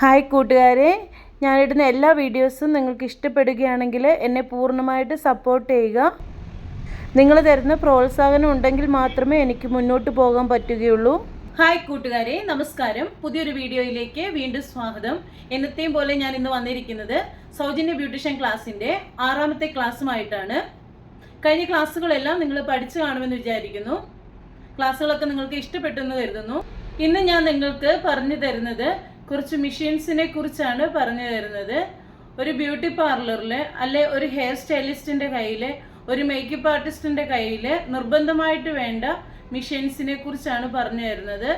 Hi കൂട്ടുകാരെ. ഞാനിടുന്ന എല്ലാ വീഡിയോസും നിങ്ങൾക്ക് ഇഷ്ടപ്പെടുകയാണെങ്കിൽ എന്നെ പൂർണമായിട്ട് സപ്പോർട്ട് ചെയ്യുക. നിങ്ങൾ തരുന്ന പ്രോത്സാഹനം ഉണ്ടെങ്കിൽ മാത്രമേ എനിക്ക് മുന്നോട്ട് പോകാൻ പറ്റുകയുള്ളൂ. ഹായ് കൂട്ടുകാരെ നമസ്കാരം. പുതിയൊരു വീഡിയോയിലേക്ക് വീണ്ടും സ്വാഗതം. എന്നത്തെയും പോലെ ഞാൻ ഇന്ന് വന്നിരിക്കുന്നത് സൗജന്യ ബ്യൂട്ടീഷ്യൻ ക്ലാസ്സിന്റെ ആറാമത്തെ ക്ലാസ്സുമായിട്ടാണ്. കഴിഞ്ഞ ക്ലാസ്സുകളെല്ലാം നിങ്ങൾ പഠിച്ചു കാണുമെന്ന് വിചാരിക്കുന്നു. ക്ലാസ്സുകളൊക്കെ നിങ്ങൾക്ക് ഇഷ്ടപ്പെട്ടെന്ന് കരുതുന്നു. ഇന്ന് ഞാൻ നിങ്ങൾക്ക് പറഞ്ഞു തരുന്നത് കുറച്ച് മെഷീൻസിനെ കുറിച്ചാണ് പറഞ്ഞു തരുന്നത്. ഒരു ബ്യൂട്ടി പാർലറിൽ അല്ലെ ഒരു ഹെയർ സ്റ്റൈലിസ്റ്റിന്റെ കയ്യിൽ ഒരു മേക്കപ്പ് ആർട്ടിസ്റ്റിന്റെ കയ്യിൽ നിർബന്ധമായിട്ട് വേണ്ട മെഷീൻസിനെ കുറിച്ചാണ് പറഞ്ഞു തരുന്നത്.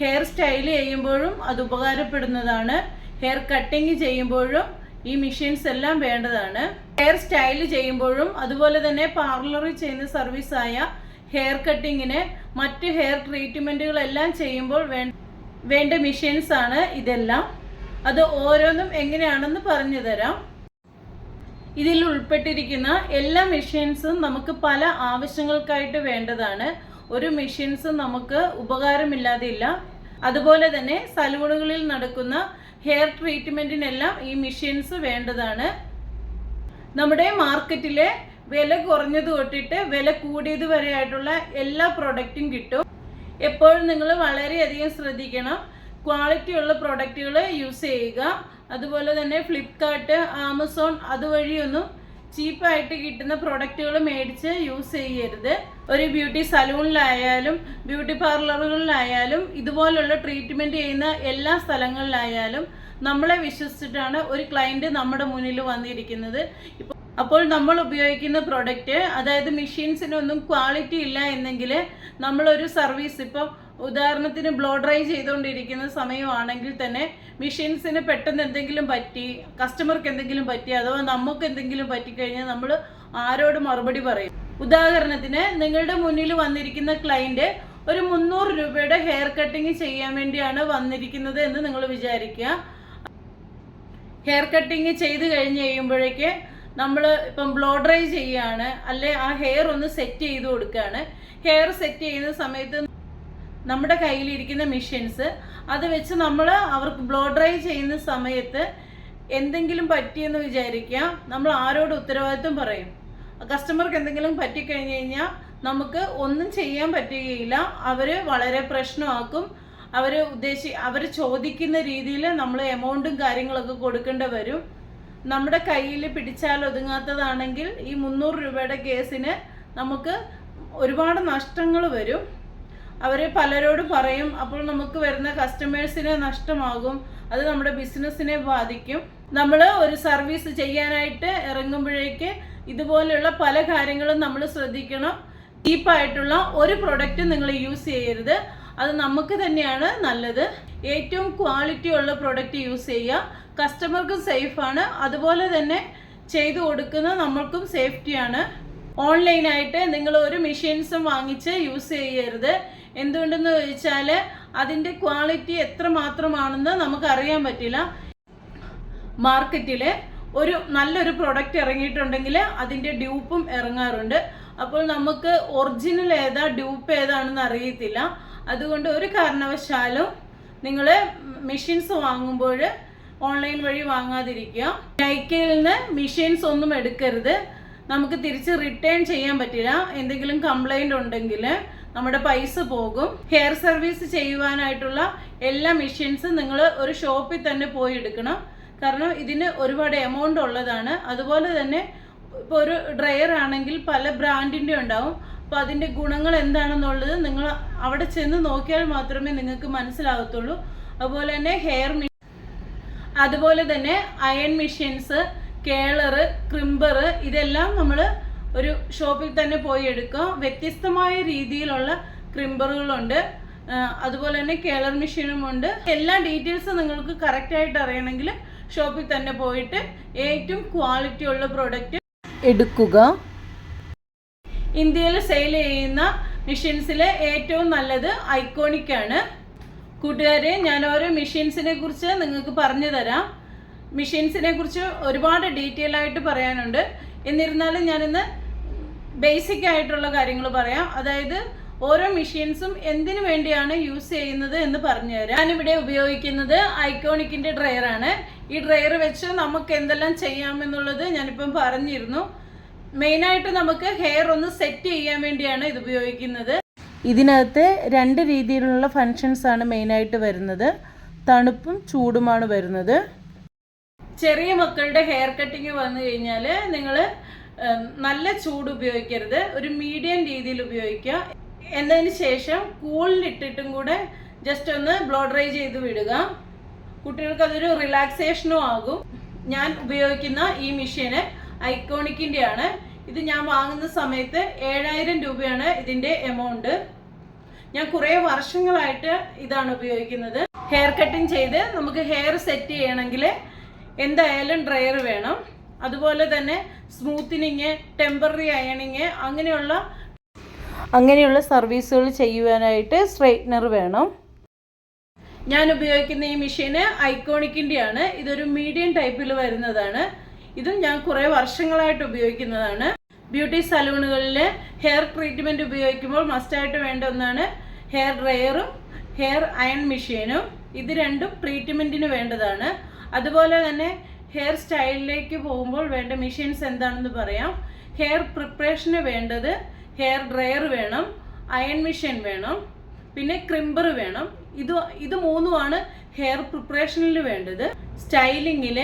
ഹെയർ സ്റ്റൈൽ ചെയ്യുമ്പോഴും അത് ഉപകാരപ്പെടുന്നതാണ്. ഹെയർ കട്ടിങ് ചെയ്യുമ്പോഴും ഈ മെഷീൻസ് എല്ലാം വേണ്ടതാണ്. ഹെയർ സ്റ്റൈൽ ചെയ്യുമ്പോഴും അതുപോലെ തന്നെ പാർലറിൽ ചെയ്യുന്ന സർവീസായ ഹെയർ കട്ടിങ്ങിന് മറ്റ് ഹെയർ ട്രീറ്റ്മെന്റുകളെല്ലാം ചെയ്യുമ്പോൾ വേ വേണ്ട മെഷീൻസ് ആണ് ഇതെല്ലാം. അത് ഓരോന്നും എങ്ങനെയാണെന്ന് പറഞ്ഞു തരാം. ഇതിൽ ഉൾപ്പെട്ടിരിക്കുന്ന എല്ലാ മെഷീൻസും നമുക്ക് പല ആവശ്യങ്ങൾക്കായിട്ട് വേണ്ടതാണ്. ഒരു മെഷീൻസും നമുക്ക് ഉപകാരമില്ലാതില്ല. അതുപോലെ തന്നെ സലൂണുകളിൽ നടക്കുന്ന ഹെയർ ട്രീറ്റ്മെന്റിനെല്ലാം ഈ മെഷീൻസ് വേണ്ടതാണ്. നമ്മുടെ മാർക്കറ്റിലെ വില കുറഞ്ഞത് തൊട്ടിട്ട് വില കൂടിയത് വരെയായിട്ടുള്ള എല്ലാ പ്രൊഡക്റ്റും കിട്ടും. എപ്പോഴും നിങ്ങൾ വളരെയധികം ശ്രദ്ധിക്കണം. ക്വാളിറ്റി ഉള്ള പ്രോഡക്റ്റുകൾ യൂസ് ചെയ്യുക. അതുപോലെ തന്നെ ഫ്ലിപ്കാർട്ട് ആമസോൺ അതുവഴിയൊന്നും ചീപ്പായിട്ട് കിട്ടുന്ന പ്രൊഡക്റ്റുകൾ മേടിച്ച് യൂസ് ചെയ്യരുത്. ഒരു ബ്യൂട്ടി സലൂണിലായാലും ബ്യൂട്ടി പാർലറുകളിലായാലും ഇതുപോലുള്ള ട്രീറ്റ്മെന്റ് ചെയ്യുന്ന എല്ലാ സ്ഥലങ്ങളിലായാലും നമ്മളെ വിശ്വസിച്ചിട്ടാണ് ഒരു ക്ലയന്റ് നമ്മുടെ മുന്നിൽ വന്നിരിക്കുന്നത്. ഇപ്പോൾ അപ്പോൾ നമ്മൾ ഉപയോഗിക്കുന്ന പ്രൊഡക്റ്റ് അതായത് മെഷീൻസിനൊന്നും ക്വാളിറ്റി ഇല്ല എന്നെങ്കിൽ നമ്മളൊരു സർവീസ് ഇപ്പോൾ ഉദാഹരണത്തിന് ബ്ലോ ഡ്രൈ ചെയ്തുകൊണ്ടിരിക്കുന്ന സമയമാണെങ്കിൽ തന്നെ മെഷീൻസിന് പെട്ടെന്ന് എന്തെങ്കിലും പറ്റി കസ്റ്റമർക്ക് എന്തെങ്കിലും പറ്റി അഥവാ നമുക്ക് എന്തെങ്കിലും പറ്റിക്കഴിഞ്ഞാൽ നമ്മൾ ആരോട് മറുപടി പറയും. ഉദാഹരണത്തിന് നിങ്ങളുടെ മുന്നിൽ വന്നിരിക്കുന്ന ക്ലയന്റ് ഒരു മുന്നൂറ് രൂപയുടെ ഹെയർ കട്ടിങ് ചെയ്യാൻ വേണ്ടിയാണ് വന്നിരിക്കുന്നത് എന്ന് നിങ്ങൾ വിചാരിക്കുക. ഹെയർ കട്ടിങ് ചെയ്ത് കഴിഞ്ഞ് കഴിയുമ്പോഴേക്ക് നമ്മൾ ഇപ്പം ബ്ലോ ഡ്രൈ ചെയ്യുകയാണ് അല്ലെ ആ ഹെയർ ഒന്ന് സെറ്റ് ചെയ്ത് കൊടുക്കുകയാണ് ഹെയർ സെറ്റ് ചെയ്യുന്ന സമയത്ത് നമ്മുടെ കയ്യിലിരിക്കുന്ന മെഷീൻസ് അത് വെച്ച് നമ്മൾ അവർക്ക് ബ്ലോ ഡ്രൈ ചെയ്യുന്ന സമയത്ത് എന്തെങ്കിലും പറ്റിയെന്ന് വിചാരിക്കുക നമ്മൾ ആരോട് ഉത്തരവാദിത്വം പറയും. കസ്റ്റമർക്ക് എന്തെങ്കിലും പറ്റിക്കഴിഞ്ഞ് കഴിഞ്ഞാൽ നമുക്ക് ഒന്നും ചെയ്യാൻ പറ്റുകയില്ല അവർ വളരെ പ്രശ്നമാക്കും. അവർ ഉദ്ദേശി അവർ ചോദിക്കുന്ന രീതിയിൽ നമ്മൾ എമൗണ്ടും കാര്യങ്ങളൊക്കെ കൊടുക്കേണ്ടി വരും. നമ്മുടെ കയ്യിൽ പിടിച്ചാൽ ഒതുങ്ങാത്തതാണെങ്കിൽ ഈ മുന്നൂറ് രൂപയുടെ കേസിന് നമുക്ക് ഒരുപാട് നഷ്ടങ്ങൾ വരും. അവർ പലരോട് പറയും അപ്പോൾ നമുക്ക് വരുന്ന കസ്റ്റമേഴ്സിന് നഷ്ടമാകും. അത് നമ്മുടെ ബിസിനസ്സിനെ ബാധിക്കും. നമ്മൾ ഒരു സർവീസ് ചെയ്യാനായിട്ട് ഇറങ്ങുമ്പോഴേക്ക് ഇതുപോലെയുള്ള പല കാര്യങ്ങളും നമ്മൾ ശ്രദ്ധിക്കണം. ചീപ്പായിട്ടുള്ള ഒരു പ്രൊഡക്റ്റ് നിങ്ങൾ യൂസ് ചെയ്യരുത്. അത് നമുക്ക് തന്നെയാണ് നല്ലത്. ഏറ്റവും ക്വാളിറ്റി ഉള്ള പ്രൊഡക്റ്റ് യൂസ് ചെയ്യുക. കസ്റ്റമർക്കും സേഫാണ്. അതുപോലെ തന്നെ ചെയ്തു കൊടുക്കുന്ന നമ്മൾക്കും സേഫ്റ്റിയാണ്. ഓൺലൈനായിട്ട് നിങ്ങൾ ഒരു മെഷീൻസും വാങ്ങിച്ച് യൂസ് ചെയ്യരുത്. എന്തുകൊണ്ടെന്ന് ചോദിച്ചാൽ അതിന്റെ ക്വാളിറ്റി എത്ര മാത്രമാണെന്ന് നമുക്കറിയാൻ പറ്റില്ല. മാർക്കറ്റിൽ ഒരു നല്ലൊരു പ്രൊഡക്റ്റ് ഇറങ്ങിയിട്ടുണ്ടെങ്കിൽ അതിന്റെ ഡ്യൂപ്പും ഇറങ്ങാറുണ്ട്. അപ്പോൾ നമുക്ക് ഒറിജിനൽ ഏതാ ഡ്യൂപ്പ് ഏതാണെന്ന് അറിയത്തില്ല. അതുകൊണ്ട് ഒരു കാരണവശാലും നിങ്ങൾ മെഷീൻസ് വാങ്ങുമ്പോൾ ഓൺലൈൻ വഴി വാങ്ങാതിരിക്കുക. നൈക്കയിൽ നിന്ന് മെഷീൻസ് ഒന്നും എടുക്കരുത്. നമുക്ക് തിരിച്ച് റിട്ടേൺ ചെയ്യാൻ പറ്റില്ല. എന്തെങ്കിലും കംപ്ലൈന്റ് ഉണ്ടെങ്കിൽ നമ്മുടെ പൈസ പോകും. ഹെയർ സർവീസ് ചെയ്യുവാനായിട്ടുള്ള എല്ലാ മെഷീൻസും നിങ്ങൾ ഒരു ഷോപ്പിൽ തന്നെ പോയി എടുക്കണം. കാരണം ഇതിന് ഒരുപാട് എമൗണ്ട് ഉള്ളതാണ്. അതുപോലെ തന്നെ ഇപ്പോൾ ഒരു ഡ്രയർ ആണെങ്കിൽ പല ബ്രാൻഡിന്റെ ഉണ്ടാവും. അപ്പോൾ അതിന്റെ ഗുണങ്ങൾ എന്താണെന്നുള്ളത് നിങ്ങൾ അവിടെ ചെന്ന് നോക്കിയാൽ മാത്രമേ നിങ്ങൾക്ക് മനസ്സിലാകത്തുള്ളൂ. അതുപോലെ തന്നെ ഹെയർ അതുപോലെ തന്നെ അയൺ മെഷീൻസ് കേളറ് ക്രിംബർ ഇതെല്ലാം നമ്മൾ ഒരു ഷോപ്പിൽ തന്നെ പോയി എടുക്കുക വ്യത്യസ്തമായ രീതിയിലുള്ള ക്രിമ്പറുകളുണ്ട് അതുപോലെ തന്നെ കേളർ മെഷീനും ഉണ്ട്. എല്ലാ ഡീറ്റെയിൽസും നിങ്ങൾക്ക് കറക്റ്റായിട്ട് അറിയണമെങ്കിൽ ഷോപ്പിൽ തന്നെ പോയിട്ട് ഏറ്റവും ക്വാളിറ്റി ഉള്ള പ്രോഡക്റ്റ് എടുക്കുക. ഇന്ത്യയിൽ സെയിൽ ചെയ്യുന്ന മെഷീൻസിലെ ഏറ്റവും നല്ലത് ഐക്കോണിക് ആണ്. കൂട്ടുകാരെ ഞാൻ ഓരോ മെഷീൻസിനെ കുറിച്ച് നിങ്ങൾക്ക് പറഞ്ഞു തരാം. മെഷീൻസിനെ കുറിച്ച് ഒരുപാട് ഡീറ്റെയിൽ ആയിട്ട് പറയാനുണ്ട്. എന്നിരുന്നാലും ഞാനിന്ന് ബേസിക് ആയിട്ടുള്ള കാര്യങ്ങൾ പറയാം. അതായത് ഓരോ മെഷീൻസും എന്തിനു വേണ്ടിയാണ് യൂസ് ചെയ്യുന്നത് എന്ന് പറഞ്ഞു തരാം. ഞാനിവിടെ ഉപയോഗിക്കുന്നത് ഐക്കോണിക്കിന്റെ ഡ്രയർ ആണ്. ഈ ഡ്രയർ വെച്ച് നമുക്ക് എന്തെല്ലാം ചെയ്യാമെന്നുള്ളത് ഞാനിപ്പം പറഞ്ഞിരുന്നു. മെയിനായിട്ട് നമുക്ക് ഹെയർ ഒന്ന് സെറ്റ് ചെയ്യാൻ വേണ്ടിയാണ് ഇത് ഉപയോഗിക്കുന്നത്. ഇതിനകത്ത് രണ്ട് രീതിയിലുള്ള ഫങ്ഷൻസ് ആണ് മെയിനായിട്ട് വരുന്നത്. തണുപ്പും ചൂടുമാണ് വരുന്നത്. ചെറിയ മക്കളുടെ ഹെയർ കട്ടിങ് വന്നു കഴിഞ്ഞാൽ നിങ്ങൾ നല്ല ചൂട് ഉപയോഗിക്കരുത്. ഒരു മീഡിയം രീതിയിൽ ഉപയോഗിക്കുക. എന്നതിന് ശേഷം കൂളിലിട്ടിട്ടും കൂടെ ജസ്റ്റ് ഒന്ന് ബ്ലോ ഡ്രൈ ചെയ്ത് വിടുക. കുട്ടികൾക്ക് അതൊരു റിലാക്സേഷനും ആകും. ഞാൻ ഉപയോഗിക്കുന്ന ഈ മെഷീന് ഐക്കോണിക്കിന്റെ ആണ് ഇത് ഞാൻ വാങ്ങുന്ന സമയത്ത് ഏഴായിരം രൂപയാണ് ഇതിന്റെ എമൗണ്ട് ഞാൻ കുറേ വർഷങ്ങളായിട്ട് ഇതാണ് ഉപയോഗിക്കുന്നത്. ഹെയർ കട്ടിങ് ചെയ്ത് നമുക്ക് ഹെയർ സെറ്റ് ചെയ്യണമെങ്കിൽ എന്തായാലും ഡ്രയർ വേണം. അതുപോലെ തന്നെ സ്മൂത്തനിങ് ടെമ്പററി അയണിങ് അങ്ങനെയുള്ള അങ്ങനെയുള്ള സർവീസുകൾ ചെയ്യുവാനായിട്ട് സ്ട്രെയിറ്റ്നർ വേണം. ഞാൻ ഉപയോഗിക്കുന്ന ഈ മെഷീന് ഐക്കോണിക്കിന്റെ ആണ് ഇതൊരു മീഡിയം ടൈപ്പിൽ വരുന്നതാണ്. ഇതും ഞാൻ കുറേ വർഷങ്ങളായിട്ട് ഉപയോഗിക്കുന്നതാണ്. ബ്യൂട്ടി സലൂണുകളിൽ ഹെയർ ട്രീറ്റ്മെന്റ് ഉപയോഗിക്കുമ്പോൾ മസ്റ്റായിട്ട് വേണ്ട ഒന്നാണ് ഹെയർ ഡ്രയറും ഹെയർ അയൺ മെഷീനും ഇത് രണ്ടും ട്രീറ്റ്മെന്റിന് വേണ്ടതാണ്. അതുപോലെ തന്നെ ഹെയർ സ്റ്റൈലിലേക്ക് പോകുമ്പോൾ വേണ്ട മെഷീൻസ് എന്താണെന്ന് പറയാം. ഹെയർ പ്രിപ്പറേഷന് വേണ്ടത് ഹെയർ ഡ്രയർ വേണം അയൺ മെഷീൻ വേണം പിന്നെ ക്രിംബർ വേണം. ഇത് ഇത് മൂന്നുമാണ് ഹെയർ പ്രിപ്പറേഷനിൽ വേണ്ടത്. സ്റ്റൈലിങ്ങിൽ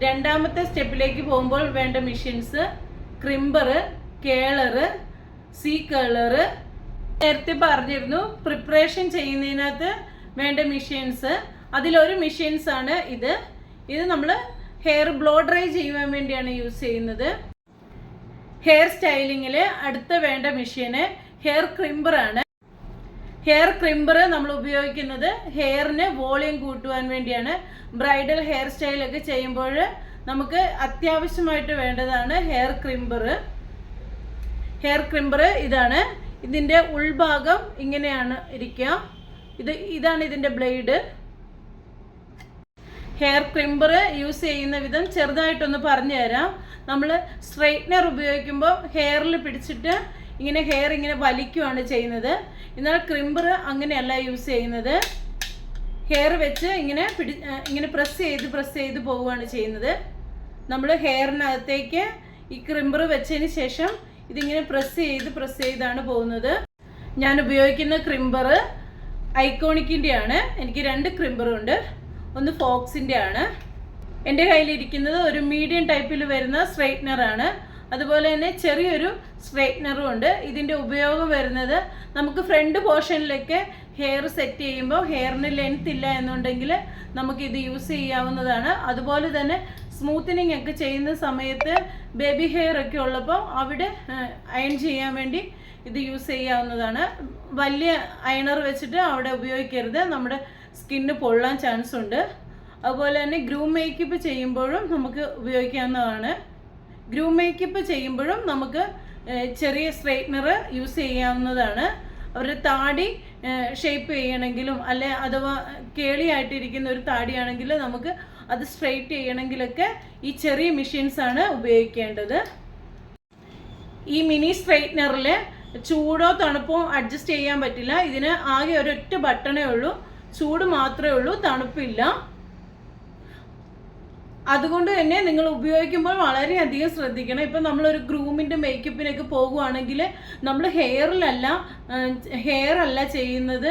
രണ്ടാമത്തെ സ്റ്റെപ്പിലേക്ക് പോകുമ്പോൾ വേണ്ട മെഷീൻസ് ക്രിംബർ കേളറ് സീ കേളറ് നേരത്തെ പറഞ്ഞിരുന്നു പ്രിപ്പറേഷൻ ചെയ്യുന്നതിനകത്ത് വേണ്ട മെഷീൻസ്. അതിലൊരു മെഷീൻസ് ആണ് ഇത്. ഇത് നമ്മൾ ഹെയർ ബ്ലോ ഡ്രൈ ചെയ്യുവാൻ വേണ്ടിയാണ് യൂസ് ചെയ്യുന്നത്. ഹെയർ സ്റ്റൈലിങ്ങിൽ അടുത്ത വേണ്ട മെഷീന് ഹെയർ ക്രിംബർ ആണ് ഹെയർ ക്രിംബർ നമ്മൾ ഉപയോഗിക്കുന്നത് ഹെയറിന് വോളിയം കൂട്ടുവാൻ വേണ്ടിയാണ്. ബ്രൈഡൽ ഹെയർ സ്റ്റൈലൊക്കെ ചെയ്യുമ്പോൾ നമുക്ക് അത്യാവശ്യമായിട്ട് വേണ്ടതാണ് ഹെയർ ക്രിംബർ ഹെയർ ക്രിംബർ ഇതാണ്. ഇതിന്റെ ഉൾഭാഗം ഇങ്ങനെയാണ് ഇരിക്കുക. ഇത് ഇതാണ് ഇതിന്റെ ബ്ലേഡ് ഹെയർ ക്രിംബർ യൂസ് ചെയ്യുന്ന വിധം ചെറുതായിട്ടൊന്ന് പറഞ്ഞു തരാം നമ്മൾ സ്ട്രെയിറ്റ്നർ ഉപയോഗിക്കുമ്പോൾ ഹെയറിൽ പിടിച്ചിട്ട് ഇങ്ങനെ ഹെയർ ഇങ്ങനെ വലിക്കുവാണ് ചെയ്യുന്നത്. എന്നാൽ ക്രിമ്പർ അങ്ങനെയല്ല യൂസ് ചെയ്യുന്നത്. ഹെയർ വെച്ച് ഇങ്ങനെ പിടി ഇങ്ങനെ പ്രസ് ചെയ്ത് പ്രസ് ചെയ്ത് പോവുകയാണ് ചെയ്യുന്നത്. നമ്മൾ ഹെയറിനകത്തേക്ക് ഈ ക്രിംബർ വെച്ചതിന് ശേഷം ഇതിങ്ങനെ പ്രസ് ചെയ്ത് പ്രസ് ചെയ്താണ് പോകുന്നത്. ഞാൻ ഉപയോഗിക്കുന്ന ക്രിംബർ ഐക്കോണിക്കിന്റെ ആണ് എനിക്ക് രണ്ട് ക്രിംബറും ഉണ്ട്. ഒന്ന് ഫോക്സിന്റെ ആണ് എന്റെ കയ്യിലിരിക്കുന്നത് ഒരു മീഡിയം ടൈപ്പിൽ വരുന്ന സ്ട്രൈറ്റ്നർ ആണ്. അതുപോലെ തന്നെ ചെറിയൊരു സ്ട്രെയിറ്റ്നറും ഉണ്ട്. ഇതിന്റെ ഉപയോഗം വരുന്നത് നമുക്ക് ഫ്രണ്ട് പോർഷനിലേക്ക് ഹെയർ സെറ്റ് ചെയ്യുമ്പോൾ ഹെയറിന് ലെങ്ത് ഇല്ല എന്നുണ്ടെങ്കിൽ നമുക്ക് ഇത് യൂസ് ചെയ്യാവുന്നതാണ്. അതുപോലെ തന്നെ സ്മൂത്തനിങ് ഒക്കെ ചെയ്യുന്ന സമയത്ത് ബേബി ഹെയർ ഒക്കെ ഉള്ളപ്പോൾ അവിടെ അയൺ ചെയ്യാൻ വേണ്ടി ഇത് യൂസ് ചെയ്യാവുന്നതാണ്. വലിയ അയണർ വെച്ചിട്ട് അവിടെ ഉപയോഗിക്കരുത്. നമ്മുടെ സ്കിന്ന് പൊള്ളാൻ ചാൻസ് ഉണ്ട്. അതുപോലെ തന്നെ ഗ്രൂം മേക്കപ്പ് ചെയ്യുമ്പോഴും നമുക്ക് ഉപയോഗിക്കാവുന്നതാണ്. ഗ്രൂം മേക്കപ്പ് ചെയ്യുമ്പോഴും നമുക്ക് ചെറിയ സ്ട്രെയിറ്റ്നർ യൂസ് ചെയ്യാവുന്നതാണ്. അവരുടെ താടി ഷേപ്പ് ചെയ്യണമെങ്കിലും അല്ലെ അഥവാ കേളിയായിട്ടിരിക്കുന്ന ഒരു താടിയാണെങ്കിൽ നമുക്ക് അത് സ്ട്രെയിറ്റ് ചെയ്യണമെങ്കിലൊക്കെ ഈ ചെറിയ മെഷീൻസ് ആണ് ഉപയോഗിക്കേണ്ടത്. ഈ മിനി സ്ട്രെയിറ്റ്നറിൽ ചൂടോ തണുപ്പോ അഡ്ജസ്റ്റ് ചെയ്യാൻ പറ്റില്ല. ഇതിന് ആകെ ഒരൊറ്റ ബട്ടണേ ഉള്ളൂ. ചൂട് മാത്രമേ ഉള്ളൂ തണുപ്പില്ല. അതുകൊണ്ട് തന്നെ നിങ്ങൾ ഉപയോഗിക്കുമ്പോൾ വളരെയധികം ശ്രദ്ധിക്കണം. ഇപ്പം നമ്മളൊരു ഗ്രൂമിന്റെ മേക്കപ്പിനൊക്കെ പോകുവാണെങ്കിൽ നമ്മൾ ഹെയറിലല്ല ഹെയർ അല്ല ചെയ്യുന്നത്.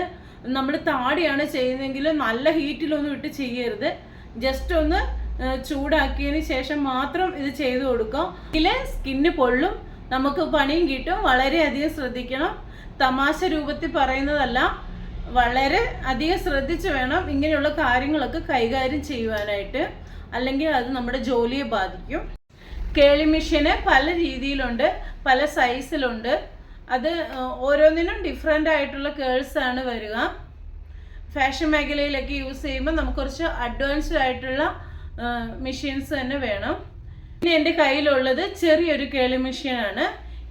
നമ്മൾ താടിയാണ് ചെയ്യുന്നതെങ്കിൽ നല്ല ഹീറ്റിലൊന്നും ഇട്ട് ചെയ്യരുത്. ജസ്റ്റ് ഒന്ന് ചൂടാക്കിയതിന് ശേഷം മാത്രം ഇത് ചെയ്തു കൊടുക്കാം. ഇതിൽ സ്കിന്ന് പൊള്ളും നമുക്ക് പണിയും കിട്ടും. വളരെയധികം ശ്രദ്ധിക്കണം. തമാശ രൂപത്തിൽ പറയുന്നതല്ല വളരെ അധികം ശ്രദ്ധിച്ച് വേണം ഇങ്ങനെയുള്ള കാര്യങ്ങളൊക്കെ കൈകാര്യം ചെയ്യുവാനായിട്ട്. അല്ലെങ്കിൽ അത് നമ്മുടെ ജോലിയെ ബാധിക്കും. കേളി മെഷീന് പല രീതിയിലുണ്ട് പല സൈസിലുണ്ട്. അത് ഓരോന്നിനും ഡിഫറെന്റ് ആയിട്ടുള്ള കേൾസ് ആണ് വരിക. ഫാഷൻ മേഖലയിലൊക്കെ യൂസ് ചെയ്യുമ്പോൾ നമുക്ക് കുറച്ച് അഡ്വാൻസ്ഡ് ആയിട്ടുള്ള മെഷീൻസ് തന്നെ വേണം. പിന്നെ എന്റെ കയ്യിലുള്ളത് ചെറിയൊരു കേളി മെഷീനാണ്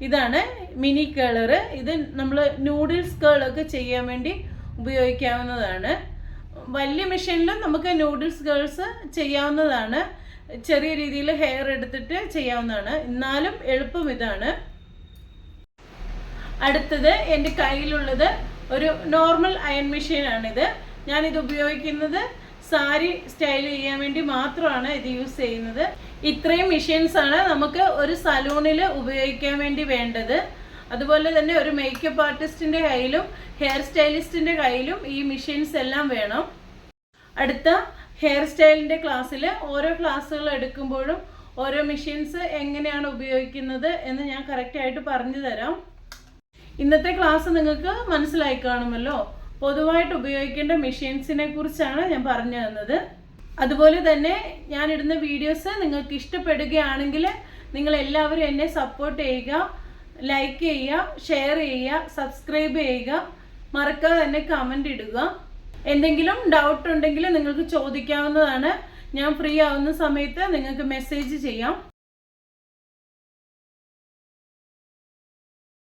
ഇതാണ് മിനി കേളറ് ഇത് നമ്മൾ നൂഡിൽസ് കേളൊക്കെ ചെയ്യാൻ വേണ്ടി ഉപയോഗിക്കാവുന്നതാണ്. വലിയ മെഷീനിലും നമുക്ക് നൂഡിൽസ് ഗേൾസ് ചെയ്യാവുന്നതാണ്. ചെറിയ രീതിയിൽ ഹെയർ എടുത്തിട്ട് ചെയ്യാവുന്നതാണ്. എന്നാലും എളുപ്പം ഇതാണ്. അടുത്തത് എന്റെ കയ്യിലുള്ളത് ഒരു നോർമൽ അയൺ മെഷീനാണിത് ഞാനിത് ഉപയോഗിക്കുന്നത് സാരി സ്റ്റൈൽ ചെയ്യാൻ വേണ്ടി മാത്രമാണ് ഇത് യൂസ് ചെയ്യുന്നത്. ഇത്രയും മെഷീൻസ് ആണ് നമുക്ക് ഒരു സലൂണിൽ ഉപയോഗിക്കാൻ വേണ്ടി വേണ്ടത്. അതുപോലെ തന്നെ ഒരു മേക്കപ്പ് ആർട്ടിസ്റ്റിന്റെ കയ്യിലും ഹെയർ സ്റ്റൈലിസ്റ്റിന്റെ കയ്യിലും ഈ മെഷീൻസ് എല്ലാം വേണം. അടുത്ത ഹെയർ സ്റ്റൈലിന്റെ ക്ലാസ്സിൽ ഓരോ ക്ലാസ്സുകൾ എടുക്കുമ്പോഴും ഓരോ മെഷീൻസ് എങ്ങനെയാണ് ഉപയോഗിക്കുന്നത് എന്ന് ഞാൻ കറക്റ്റായിട്ട് പറഞ്ഞു തരാം. ഇന്നത്തെ ക്ലാസ് നിങ്ങൾക്ക് മനസ്സിലായി കാണുമല്ലോ. പൊതുവായിട്ട് ഉപയോഗിക്കേണ്ട മെഷീൻസിനെ കുറിച്ചാണ് ഞാൻ പറഞ്ഞു തന്നത്. അതുപോലെ തന്നെ ഞാൻ ഇടുന്ന വീഡിയോസ് നിങ്ങൾക്ക് ഇഷ്ടപ്പെടുകയാണെങ്കിൽ നിങ്ങൾ എല്ലാവരും എന്നെ സപ്പോർട്ട് ചെയ്യുക ലൈക്ക് ചെയ്യുക ഷെയർ ചെയ്യുക സബ്സ്ക്രൈബ് ചെയ്യുക. മറക്കാതെ തന്നെ കമന്റ് ഇടുക. എന്തെങ്കിലും ഡൗട്ട് ഉണ്ടെങ്കിൽ നിങ്ങൾക്ക് ചോദിക്കാവുന്നതാണ്. ഞാൻ ഫ്രീ ആവുന്ന സമയത്ത് നിങ്ങൾക്ക് മെസ്സേജ് ചെയ്യാം.